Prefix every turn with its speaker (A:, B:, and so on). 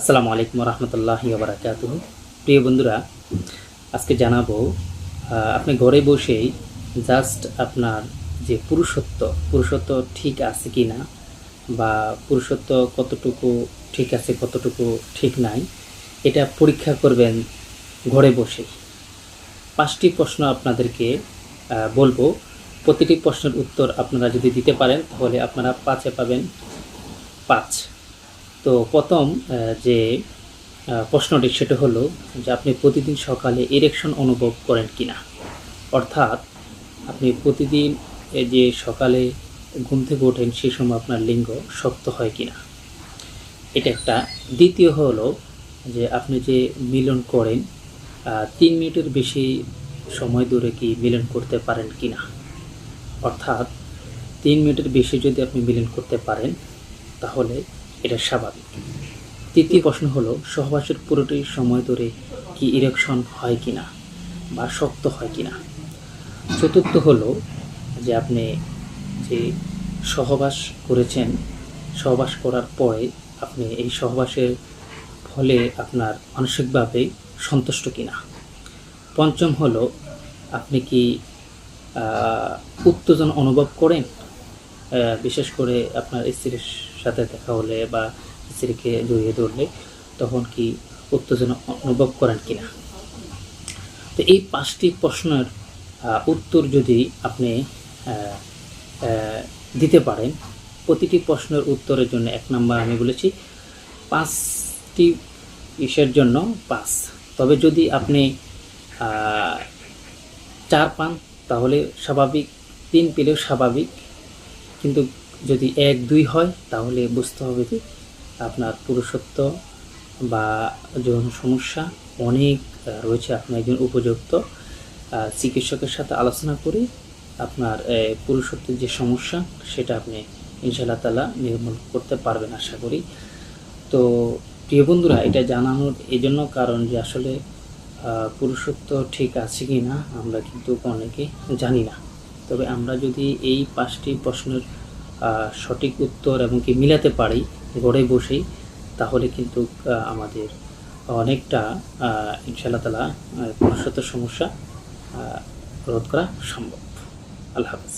A: আসসালামু আলাইকুম রহমতুল্লাহ বারাকাত প্রিয় বন্ধুরা, আজকে জানাব আপনি ঘরে বসেই জাস্ট আপনার যে পুরুষত্ব পুরুষত্ব ঠিক আছে কি না বা পুরুষত্ব কতটুকু ঠিক আছে, কতটুকু ঠিক নাই, এটা পরীক্ষা করবেন ঘরে বসেই। পাঁচটি প্রশ্ন আপনাদেরকে বলব। প্রতিটি প্রশ্নের উত্তর আপনারা যদি দিতে পারেন, তাহলে আপনারা পাঁচে পাবেন পাঁচ। তো প্রথম যে প্রশ্নটি সেটা হলো যে আপনি প্রতিদিন সকালে ইরেকশন অনুভব করেন কিনা? অর্থাৎ আপনি প্রতিদিন যে সকালে ঘুম থেকে ওঠেন সেই সময় আপনার লিঙ্গ শক্ত হয় কিনা? এটা একটা। দ্বিতীয় হলো যে আপনি যে মিলন করেন তিন মিনিটের বেশি সময় ধরে কি মিলন করতে পারেন কিনা? অর্থাৎ তিন মিনিটের বেশি যদি আপনি মিলন করতে পারেন, তাহলে এটা স্বাভাবিক। তৃতীয় প্রশ্ন হলো, সহবাসের পুরোটি সময় ধরে কি ইরেকশন হয় কি না বা শক্ত হয় কি না চতুর্থ হলো যে আপনি যে সহবাস করেছেন, সহবাস করার পরে আপনি এই সহবাসের ফলে আপনার মানসিকভাবে সন্তুষ্ট কিনা? পঞ্চম হলো, আপনি কি উত্তেজনা অনুভব করেন? বিশেষ করে আপনার স্ত্রীর সাথে দেখা হলে বা স্ত্রীকে জড়িয়ে ধরলে তখন কি উত্তেজনা অনুভব করেন কিনা? তো এই পাঁচটি প্রশ্নের উত্তর যদি আপনি দিতে পারেন, প্রতিটি প্রশ্নের উত্তরের জন্য এক নম্বর আমি বলেছি, পাঁচটি ইসের জন্য পাঁচ। তবে যদি আপনি চার পান, তাহলে স্বাভাবিক, তিন পেলেও স্বাভাবিক, কিন্তু যদি এক, দুই হয়, তাহলে বুঝতে হবে যে আপনার পুরুষত্ব বা যৌন সমস্যা অনেক রয়েছে। আপনি একজন উপযুক্ত চিকিৎসকের সাথে আলোচনা করে আপনার পুরুষত্বের যে সমস্যা, সেটা আপনি ইনশাআল্লাহ তালা নির্মূল করতে পারবেন আশা করি। তো প্রিয় বন্ধুরা, এটা জানানোর এই জন্য কারণ যে আসলে পুরুষত্ব ঠিক আছে কি না আমরা কিন্তু অনেকে জানি না। তবে আমরা যদি এই পাঁচটি প্রশ্নের সঠিক উত্তর এবং কি মিলাতে পারি ঘরে বসেই তাহলে কিন্তু আমাদের অনেকটা ইনশাআল্লাহ তালা আহ, সমস্যা রোধ করা সম্ভব। আল্লাহ হাফেজ।